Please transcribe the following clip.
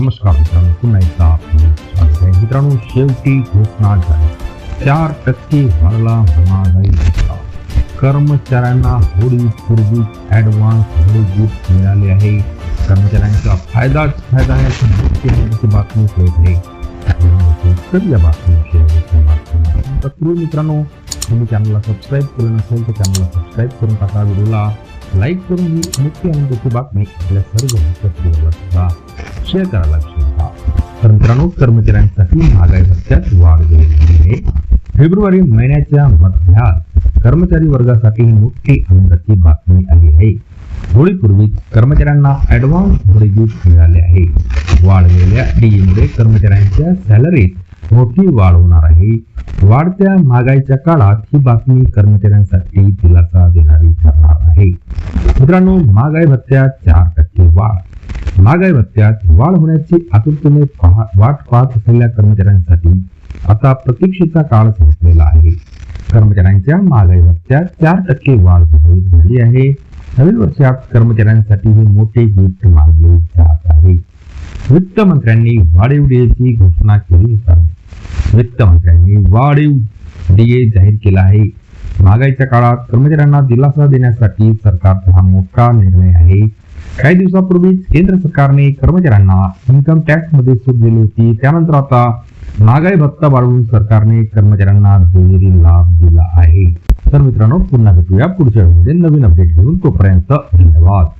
नमस्कार मित्रांनो पुन्हा एकदा आपण स्वागत आहे. मित्रांनो शेवटी घोषणा झाली. चार टक्के वाढला महागाई भत्ता कर्मचाऱ्यांना होळी पूर्वी ऍडव्हान्स होळी गिफ्ट मिळाले आहे. कर्मचाऱ्यांचा फायदाच फायदा म्हणजे आहे अशी मोठी बातमी कळत आहे. तर या बातमीविषयी अधिक तत्पूर्वी मित्रांनो. तुम्ही चॅनलला सबस्क्राईब केलं नसेल तर चॅनलला सबस्क्राईब करून टाका. व्हिडिओला लाईक करून ही मुख्य आणि त्याची बातमी आपल्या सर्व मित्रपरिवाराला सुद्धा निश्चय करायला विसरू तर मित्रांनो कर्मचाऱ्यांसाठी महागाई भत्त्यात वाढ झालेली आहे. फेब्रुवारी महिन्याच्या मध्यात कर्मचारी वर्गासाठी मोठी आनंदाची बातमी आली आहे. होळीपूर्वी कर्मचाऱ्यांना ऍडव्हान्स होळी मिळाले आहे. वाढलेल्या डीएमुळे कर्मचाऱ्यांच्या सॅलरीत मोठी वाढ होणार आहे. वाढत्या महागाईच्या काळात ही बातमी कर्मचाऱ्यांसाठी दिलासा देणारी ठरणार आहे. मित्रांनो महागाई भत्त्यात चार टक्के वाढ. महागाई भत्त्यात वाढ होण्याची आतुरतेने पहा- वाट पाहत असलेल्या कर्मचाऱ्यांसाठी आता प्रतीक्षेचा काळ संपलेला आहे. कर्मचाऱ्यांच्या महागाई भत्त्यात चार टक्के वाढ जाहीर झाली आहे. नवीन वर्षात कर्मचाऱ्यांसाठी हे मोठे गिफ्ट मानले जात आहे. वित्त मंत्र्यांनी वाढीव डीएची घोषणा केली आहे वित्त मंत्र्यांनी वाढीव डीए जाहीर केला आहे. महागाईच्या काळात कर्मचाऱ्यांना दिलासा देण्यासाठी सरकारचा हा मोठा निर्णय आहे. काही दिवसापूर्वीच केंद्र सरकारने कर्मचाऱ्यांना इन्कम टॅक्समध्ये सूट दिली होती. त्यानंतर आता महागाई भत्ता वाढवून सरकारने कर्मचाऱ्यांना दुहेरी लाभ दिला आहे. तर मित्रांनो पुन्हा भेटूया पुढच्या वेळेमध्ये नवीन अपडेट घेऊन तोपर्यंत धन्यवाद.